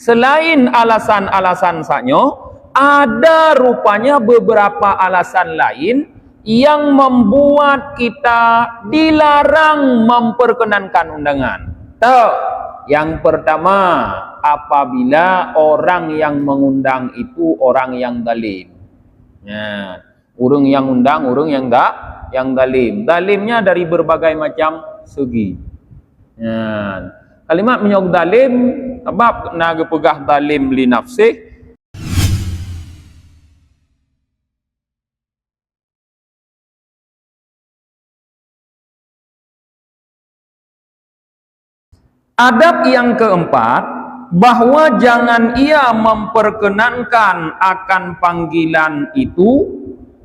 Selain alasan-alasan saknyo, ada rupanya beberapa alasan lain yang membuat kita dilarang memperkenankan undangan. Tahu? Yang pertama, apabila orang yang mengundang itu orang yang dalim. Ya, urung yang undang, urung yang enggak, yang dalim. Dalimnya dari berbagai macam segi. Ya. Kalimat menyok dalim, sebab naga pegah dalim li nafsih, Adab yang keempat, bahwa jangan ia memperkenankan akan panggilan itu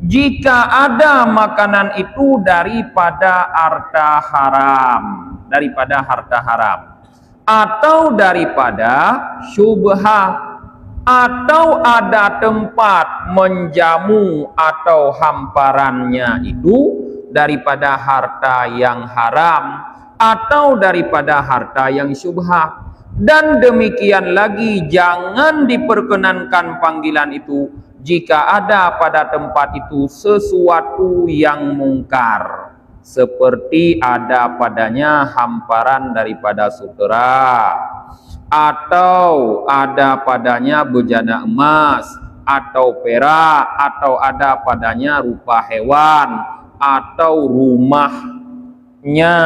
jika ada makanan itu daripada harta haram, daripada harta haram atau daripada syubhat atau ada tempat menjamu atau hamparannya itu daripada harta yang haram atau daripada harta yang syubhat dan demikian lagi jangan diperkenankan panggilan itu jika ada pada tempat itu sesuatu yang mungkar seperti ada padanya hamparan daripada sutera atau ada padanya bejana emas atau perak atau ada padanya rupa hewan atau rumahnya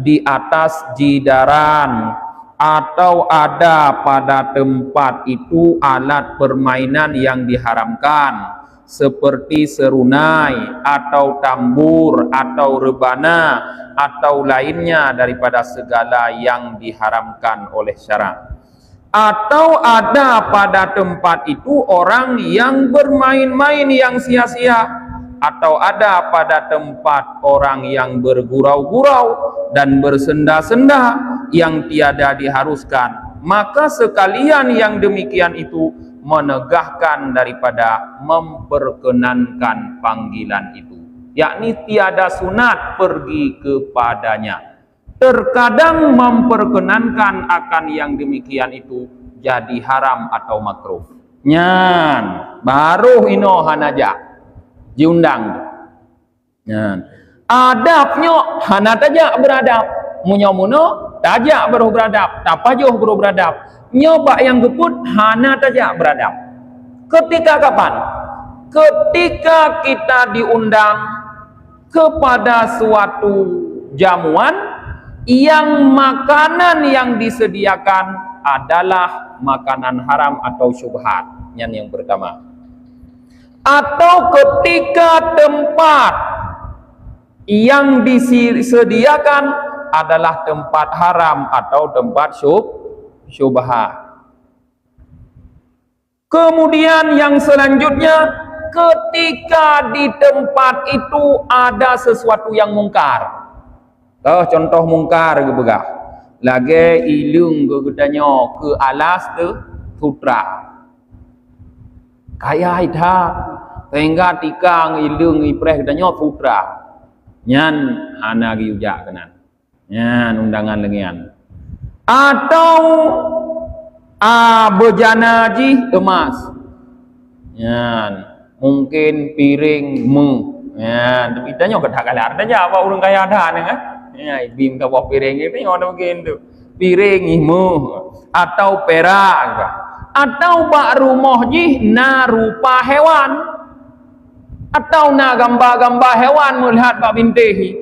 di atas jidaran. Atau ada pada tempat itu alat permainan yang diharamkan seperti serunai atau tambur atau rebana atau lainnya daripada segala yang diharamkan oleh syarak atau ada pada tempat itu orang yang bermain-main yang sia-sia atau ada pada tempat orang yang bergurau-gurau dan bersenda-senda yang tiada diharuskan maka sekalian yang demikian itu menegahkan daripada memperkenankan panggilan itu yakni tiada sunat pergi kepadanya terkadang memperkenankan akan yang demikian itu jadi haram atau makruh nyan baru ino hanajak diundang. Ya. Adabnya hana tajak beradab. Munya muno tajak baru beradab. Tak pajuh baru beradab. Nyoba yang geput hana tajak beradab. Ketika kapan? Ketika kita diundang kepada suatu jamuan yang makanan yang disediakan adalah makanan haram atau syubhat. Yang yang pertama atau ketika tempat yang disediakan adalah tempat haram atau tempat syub syubhat. Kemudian yang selanjutnya ketika di tempat itu ada sesuatu yang mungkar. Oh, contoh mungkar ke begah. Lagi ilung ke gedanya ke alas tu sutra. Kaya ita sehingga tikang ilung ipreh gedanya sutra. Nyan ana gi ujak kenan. Nyan undangan lengian. Atau ah bejana ji emas. Nyan mungkin piring mu. Nyan tapi tanya ke tak kalah. Tanya apa urang kaya ada ni kan? Ya, bim ka piring ni tengok mungkin tu. Piring mu atau perak atau bak rumah ji na rupa hewan atau na gambar-gambar hewan melihat bak bintehi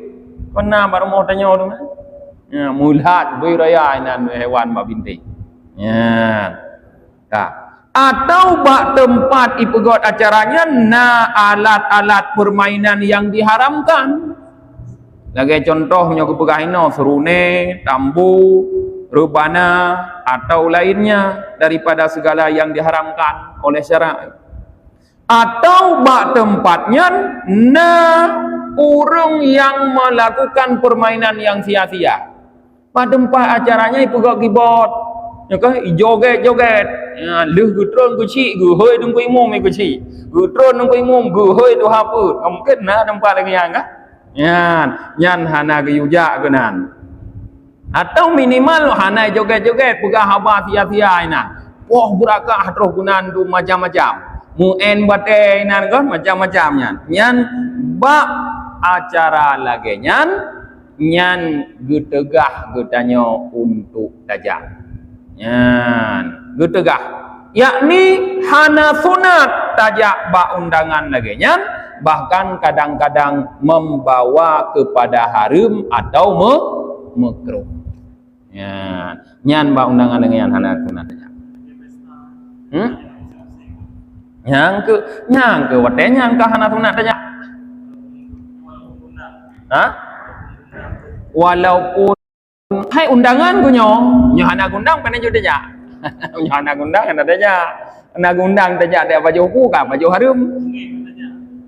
kena bak rumah tanya tu ya melihat beraya nan hewan bak bintehi ya. Tak. Atau bak tempat ipegot acaranya na alat-alat permainan yang diharamkan. Lagi contoh punya kepegahino serune tambu rubana atau lainnya daripada segala yang diharamkan oleh syarak. Atau bak tempatnya na urung yang melakukan permainan yang sia-sia pada tempat acaranya ipegak keyboard ya kan joget-joget ya leh gutron guci gu hoi dung kui mum guci gutron dung kui mum gu hoi tu haput. Mungkin na tempat lagi yang kan yan yan hana guyuja genan atau minimal hanai joget-joget pegah haba sia-sia ina. Poh berakah terus gunan tu macam-macam muen bate nan kan macam-macam nyan. Nyan bak acara lagi nyan nyan getegah getanyo untuk dajak nyan getegah yakni hana sunat tajak bak undangan lagi nyan bahkan kadang-kadang membawa kepada haram atau me makruh Ya, nyan ba undangan dengan yang hana kuna tanya. Hmm? Yang ke, yang ke wate yang ke hana kuna tanya. Ha? Walaupun hai undangan ku nyo, nyo hana undang pene jo tanya. nyo hana undang hana tanya. Hana undang tanya dia baju ku ka baju harum.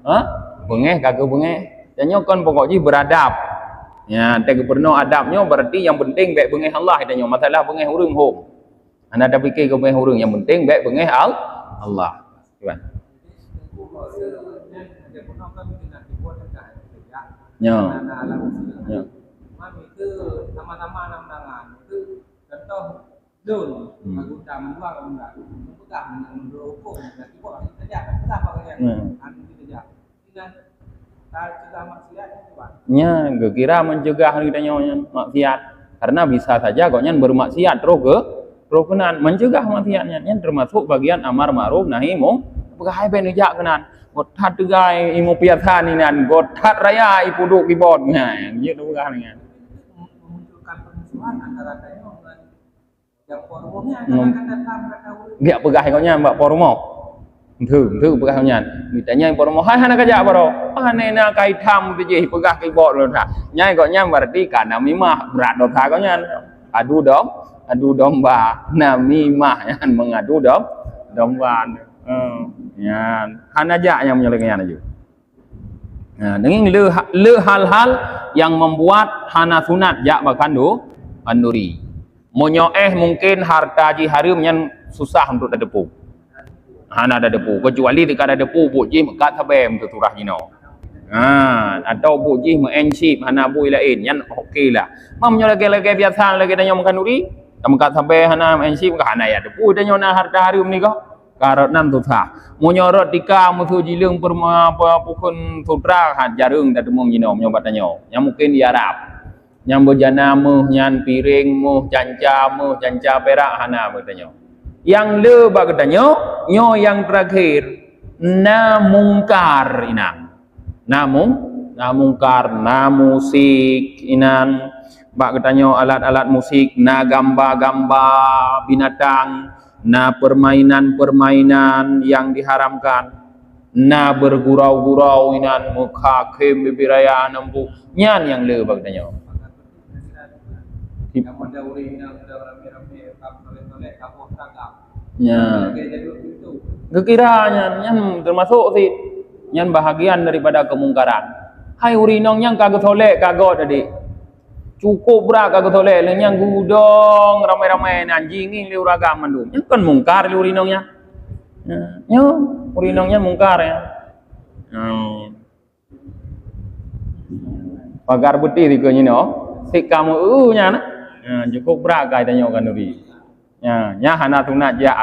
Ha? Bengeh kagak bengeh. Tanya kon pokoknya beradab. Ya, tak perlu adabnya berarti yang penting baik bengih Allah katanya. Masalah bengih urang hom. Anda ada fikir ke bengih urang yang penting baik bengih al Allah. Gimana? Ya. Ya. Itu nama-nama nama itu contoh dun Hmm. aku dah menjual enggak buka mendukung dan ibu saja kita pakai Hmm. anu kita saja dengan tak kita maksiat tuan Nya, ge kira mencegah ni tanya nya maksiat. Karena bisa saja kau bermaksiat terus ke terus kenan mencegah maksiatnya nyan termasuk bagian amar ma'ruf nahi mung pegai ben ujak kenan. Got tat tegai imu piasa ni nan got tat raya ipu duk kibot nya. Ye tu kan ni. Permusuhan antara kayu dengan yang forumnya Hmm. akan datang mereka Dia pegai kau nyan bak porumo. Thu, thu pegai kau nyan. Mitanya porumo hai hana kajak baro. Hana na kai tham tu je pegai kibot lo tha. Nyai kau nyan berarti kana mimah berat dosa kau nyan. Adu dom, adu domba. Namimah yan mengadu dom domba. Hmm, yan. Hana jak yang menyelenggan aja. Nah, dengan le, le hal-hal yang membuat hana sunat jak bakandu anduri. Monyoeh mungkin harta ji harum yang susah untuk dadepu. Hana dadepu kecuali dekat dadepu bu ji mekat sabem tu turah jino. Ha, atau bu ji menship hana bu lain yang okey lah. Mam nyolege-lege biasa lagi dan yang kanduri. Mekat sampai hana menship ke hana ya depu dan yang harta harum ni kau. Karot nan tu tha. Monyorot tika musuh jilung perma apa pukun sutra hat jarung dak demung jino nyobat tanyo. Yang mungkin di Arab. Yang berjana muh nyan piring muh canca muh canca perak hana bertanyo. Yang le bag tanyo nyo yang terakhir na mungkar inang. Namun na mungkar na musik inan bak tanyo alat-alat musik na gambar-gambar binatang na permainan-permainan yang diharamkan. Na bergurau-gurau inan muka kem bibiraya nembu nyan yang le bag Ya. Kekiranya nyan termasuk sih nyan bahagian daripada kemungkaran. Hai urinong yang kagak soleh kagak tadi. Cukup berak kagak soleh le yang gudong ramai-ramai anjing ni liu ragam mandu. Yang kan mungkar liu urinongnya. Ya, yo urinongnya mungkar ya. Hmm. Pagar putih di kau no. Sik kamu uh nya na. Ya, cukup berak kai tanya kan duri. Ya, nya hana tunat ja.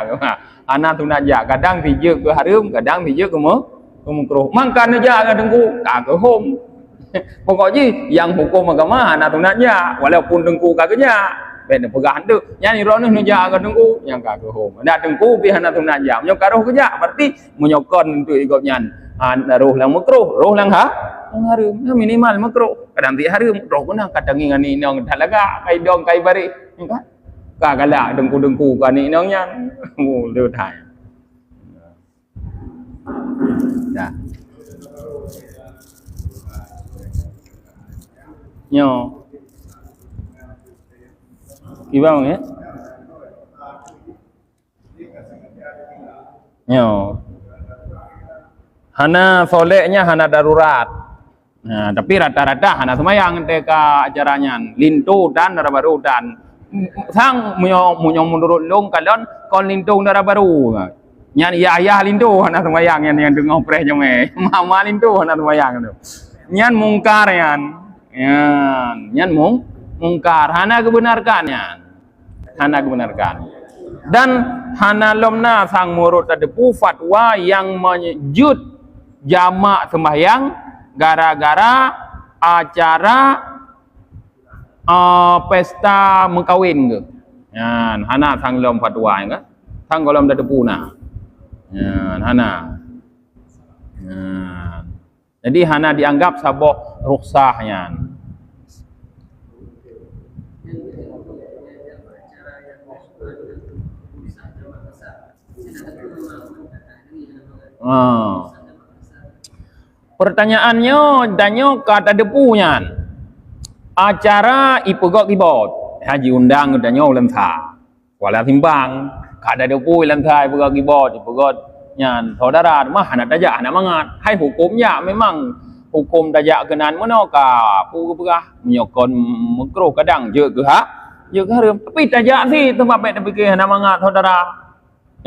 Hana tunat ja kadang tije ke harum, kadang tije ke mo ke mukruh. Mangkan ja ka dengku kagak hom. Pokoknya yang hukum agama hana tunat ja walaupun dengku kagak ja. Ben pegang tu. Yang ni rono nu ja ka dengku yang kagak hom. Ndak dengku pi hana tunat ja. Nyo karuh ke ja berarti menyokon untuk ikut nyan. Han roh lang mukruh, roh lang ha. Harum, minimal makruh. Kadang ti harum, roh kuna kadang ngan ni nong talaga kai dong kai bari. Ya kan? Kagala dengku-dengku kan ni nong yang. Oh, lưu thải. Dạ. Nyo. Gimana ya? Nyo. Hana solehnya hana darurat. Nah, tapi rata-rata hana semayang teka acaranya lintu dan darah baru dan sang munyo munyo menurut long kalon kon lintu darah baru. Nyan ya ya lintu hana semayang yang yang dengar preh jome. Mama lintu hana semayang tu. Nyan mungkar yan. Yan, nyan mung mungkar hana kebenarkan yan. Hana kebenarkan. dan hanalomna sang murut tadepu fatwa yang menyejut jamak sembahyang gara-gara acara uh, pesta mengkawin ke. Yan, hana sang lom fatwa kan. Sang golom tadepu na. Yan, hana. Yan. Jadi hana dianggap sabok ruksahnya. Ah. Pertanyaannya danyo kata depunya. Acara ipegok kibot. Haji undang danyo ulam tha. Wala timbang. Kata depu ulam tha ipegok kibot ipegok nyan saudara mah anak tajak anak mangat. Hai hukumnya memang hukum tajak kenan mana ka pu pegah menyokon mekro kadang je ke ha. Je ke harum. Tapi tajak si tempat baik tapi anak mangat saudara.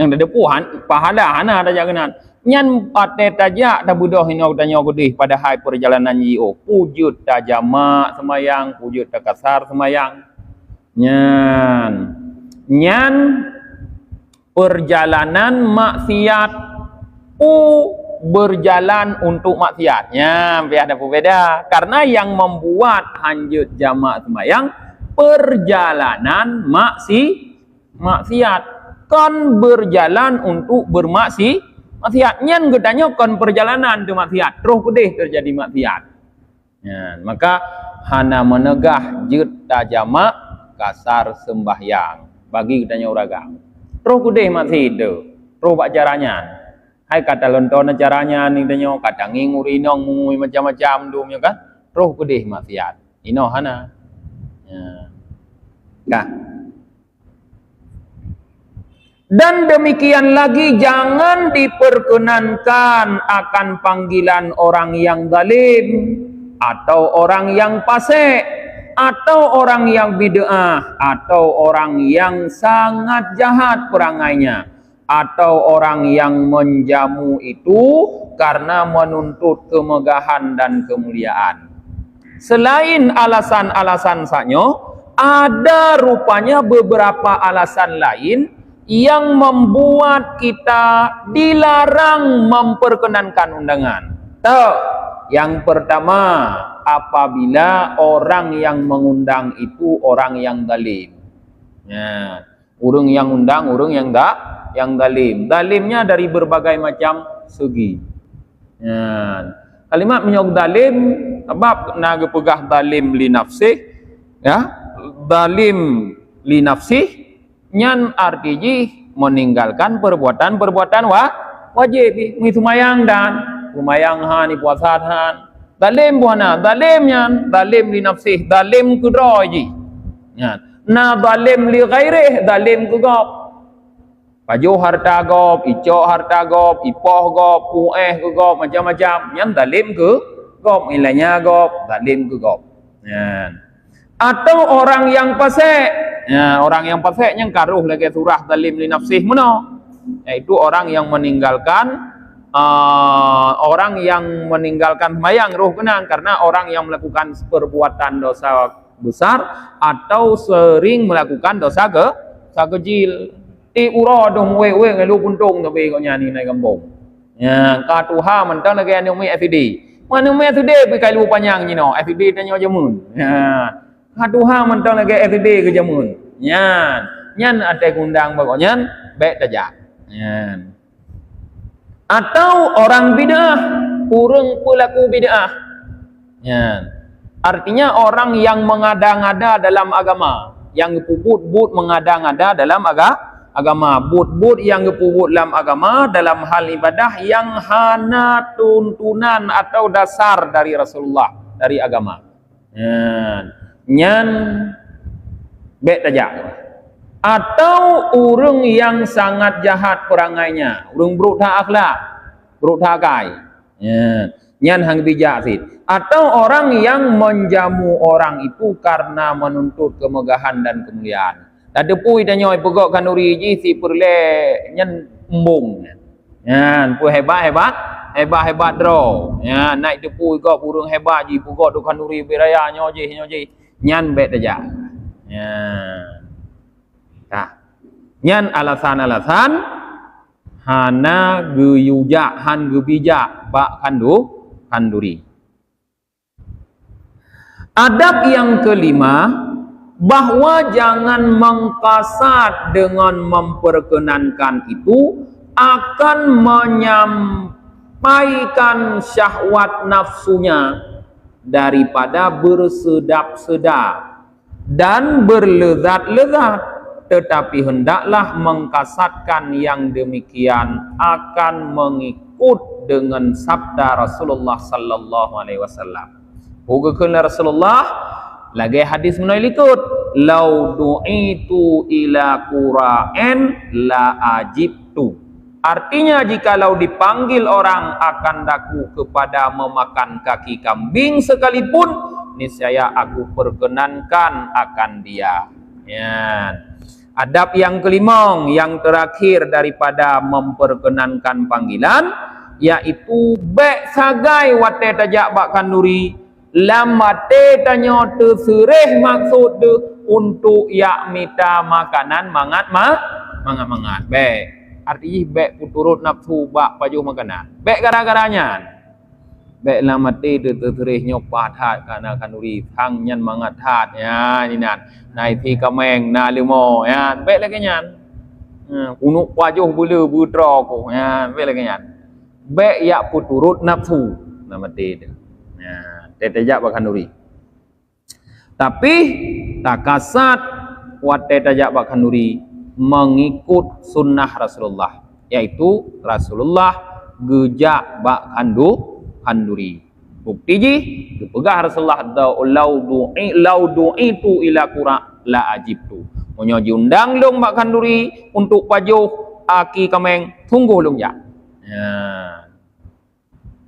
Yang ada puhan pahala hana tajak kenan nyan pate tajak dah budoh ino tanya gudih pada hai perjalanan yio pujud tajama semayang pujud takasar semayang. Nyan. Nyan perjalanan maksiat. U berjalan untuk maksiat. Nyan ada berbeda karena yang membuat hanjut jamak semayang perjalanan maksi maksiat. Kan berjalan untuk bermaksiat maksiat. Nyan gedanya kon perjalanan tu maksiat. Terus pedih terjadi maksiat. Ya maka hana menegah jut tajama kasar sembahyang. Bagi gedanya uragam. Terus pedih maksiat tu. Bak caranya hai kata lontona caranya ni danyo kata nginguri nong mungui macam-macam tu kan? Terus pedih maksiat. Ino hana. Ya. Kah? Dan demikian lagi jangan diperkenankan akan panggilan orang yang zalim atau orang yang fasik atau orang yang bid'ah atau orang yang sangat jahat perangainya atau orang yang menjamu itu karena menuntut kemegahan dan kemuliaan. Selain alasan-alasan sanyo, ada rupanya beberapa alasan lain yang membuat kita dilarang memperkenankan undangan. Tahu? Yang pertama, apabila orang yang mengundang itu orang yang dalim. Ya, urung yang undang, urung yang tak, yang dalim. Dalimnya dari berbagai macam segi. Ya. Kalimat menyok dalim, sebab naga pegah dalim li nafsih, ya, dalim li nafsih, nyan artinya meninggalkan perbuatan-perbuatan wa wajib. Ni sumayang dan sumayang ha ni puasa han. Dalim buana dalim nyan dalim li nafsih dalim kudroji nyan. Na dalim li ghairih dalim kugop baju harta gop ico harta gop ipoh gop pueh gop macam-macam. Nyan dalim ke gop ilanya gop dalim ke gop. Nyan. Atau orang yang pasek Ya, orang yang fasik yang karuh lagi surah dalim li nafsih mana? Yaitu orang yang meninggalkan uh, orang yang meninggalkan sembahyang ruh kenang karena orang yang melakukan perbuatan dosa besar atau sering melakukan dosa ke dosa kecil. Ti uro dong we we ngelu puntung tapi kau nyanyi naik kampung. Ya, katuha mentang lagi anu mi FD. Mana mi FD pi kai lu panjang ni no. FD tanya jamun. Ya. Hatuha mentang lagi FB ke jamun. Nyan. Nyan ada kundang pokoknya. Baik saja. Nyan. Atau orang bid'ah. Kurang pelaku bid'ah. Nyan. Artinya orang yang mengada-ngada dalam agama. Yang puput-but mengada-ngada dalam agama agama but-but yang gepubut dalam agama dalam hal ibadah yang hana tuntunan atau dasar dari Rasulullah dari agama. Ya nyan bet tajak. Atau urung yang sangat jahat perangainya. Urung berutha akhlak. Berutha kai ya. Nyan hang bijak sit. Atau orang yang menjamu orang itu karena menuntut kemegahan dan kemuliaan. Ada pui dan nyoi pegok kanuri ji si perle nyan embung. Nyan pu hebat hebat. Hebat hebat draw. Ya naik depu kau burung hebat ji pegok tu kanuri beraya nyoji nyoji nyan bet aja. Ya. Nah. Nyan alasan-alasan hana geyuja han gebija bak kandu kanduri. Adab yang kelima bahwa jangan mengkasat dengan memperkenankan itu akan menyampaikan syahwat nafsunya daripada bersedap-sedap dan berlezat-lezat. Tetapi hendaklah mengkasatkan yang demikian akan mengikut dengan sabda Rasulullah sallallahu alaihi wasallam. Hukumnya Rasulullah lagi hadis menai likut lau du'itu ila qura'in la ajibtu artinya jikalau dipanggil orang akan daku kepada memakan kaki kambing sekalipun niscaya aku perkenankan akan dia. Ya. Adab yang kelima yang terakhir daripada memperkenankan panggilan yaitu bek sagai wate tajak bak kanduri lamate tanyo terserih maksud untuk yak mita makanan mangat ma mangat mangat baik artinya baik puturut nafsu bak pajuh makanan baik gara-garanya. Baik lamate de terserih nyopah tat kana kanuri thang nyan mangat tat ya ni nan. Nai thi kameng na limo ya. Baik lagi nyan. Kunuk pajuh bulu budra ko ya. Baik lagi nyan. Baik yak puturut nafsu lamate de ya tetajak bakanduri. Tapi tak kasat wat tetajak bakanduri mengikut sunnah Rasulullah yaitu Rasulullah gejak bak kandu kanduri. Bukti ji dipegah Rasulullah lau du'i lau du'itu ila qura la ajibtu. Munyo diundang long bak kanduri untuk pajuh aki kameng tunggu long ya. Ya.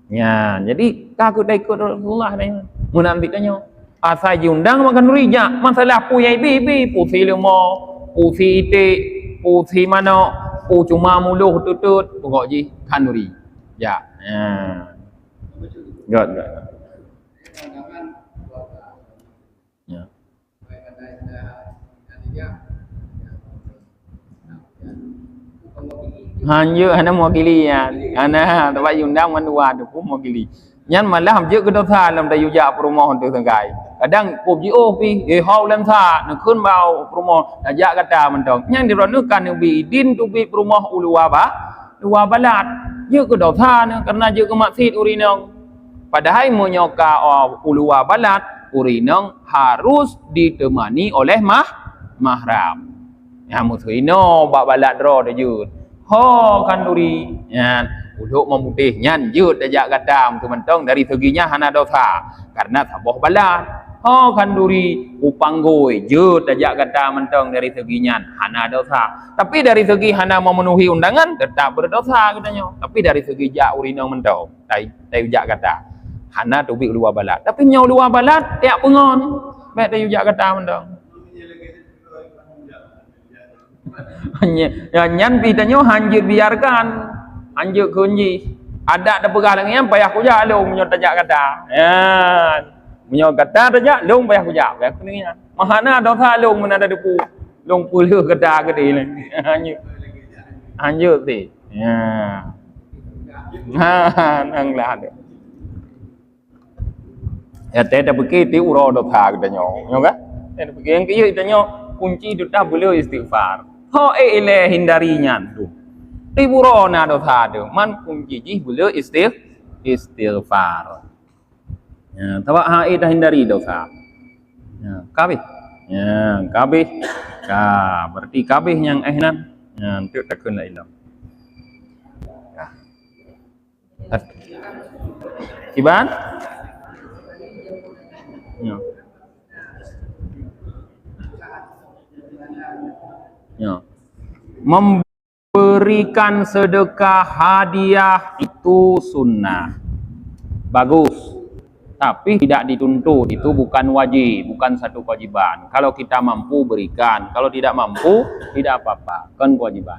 Ya, jadi takut dah ikut Rasulullah ni. Mun ambil tanya, asal diundang makan rija, masalah pu yai si lemo, pu si itik, pu si mana, pu cuma muluh tutut, pokok ji kanuri. Ya. Ya. God, God. Ya. Hanya hanya mewakili ya. Hanya tempat undang menua tu pun mewakili. Nyan malah je ke dosa dalam dayu jak perumah tu tengkai. Kadang ko ji oh pi eh hau lam tha nak kun bau perumah dah jak kata mentong. Nyan dironukan bi din tu bi perumah ulua ba. Ulua balat. Je ke dosa ne karena je ke maksud urinong. Padahal menyoka ulua balat urinong harus ditemani oleh mah mahram. Ya musuhino bak balat dro de jut. Ho kanduri. Ya Uduk memutih nyan jut dajak gadam tu mentong dari seginya hana dosa karena saboh balat. Oh kanduri upanggoi jut dajak gadam mentong dari seginya hana dosa. Tapi dari segi hana memenuhi undangan tetap berdosa katanya. Tapi dari segi jak urino mentong tai tai jak kata hana tubi luar balat. Tapi nyau luar balat tiap pengon. Mek tai jak kata mentong. Hanya nyan pitanya hanjir biarkan anjuk kunji ada ada pegah lagi yang payah kuja lu menyo tajak kata ya menyo kata tajak lu payah kuja payah kuning ya mahana dosa lu mun ada depu lu puluh kata gede ni anjuk anjuk ti ya ha nang lah ada ya teh dah pergi ti uro dosa kita nyo nyo kan teh dah pergi yang kiyo kita nyo kunci duta boleh istighfar ho eh ile hindarinya tu Tiburona dosa tu. Man kunci ji boleh istigh istighfar. Ya, tawa ha dah hindari dosa. Ya, kabeh. Ya, kabeh. Ka, berarti kabeh yang ehnan. Ya, untuk takun la ilah. Ya. Iban? Ya. Ya. Mem Berikan sedekah hadiah itu sunnah. Bagus. Tapi tidak dituntut. Itu bukan wajib. Bukan satu kewajiban. Kalau kita mampu berikan. Kalau tidak mampu, tidak apa-apa. Kan kewajiban.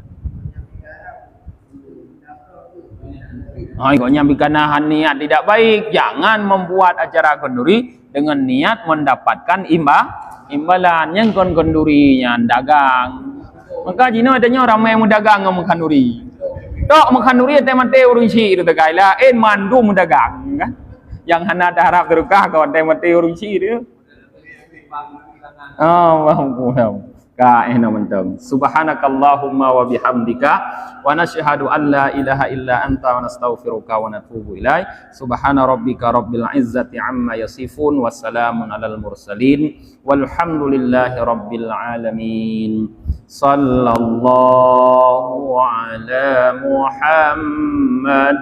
Oh, ikutnya bikanahan niat tidak baik. Jangan membuat acara kenduri dengan niat mendapatkan imbah imbalan yang kon kendurinya dagang Maka Cina adanya ramai yang mendagang dengan makan duri. Tak makan duri ada mati urung ci itu tegai lah. Eh mandu mendagang kan. Yang hana dah harap terukah kau ada mati urung ci dia. Oh, wow. Ka ehna mentang. Subhanakallahumma wa bihamdika wa nashhadu an la ilaha illa anta wa nastaghfiruka wa natubu ilaik. Subhana rabbika rabbil izzati amma yasifun wa salamun alal mursalin walhamdulillahi rabbil alamin. Sallallahu ala Muhammad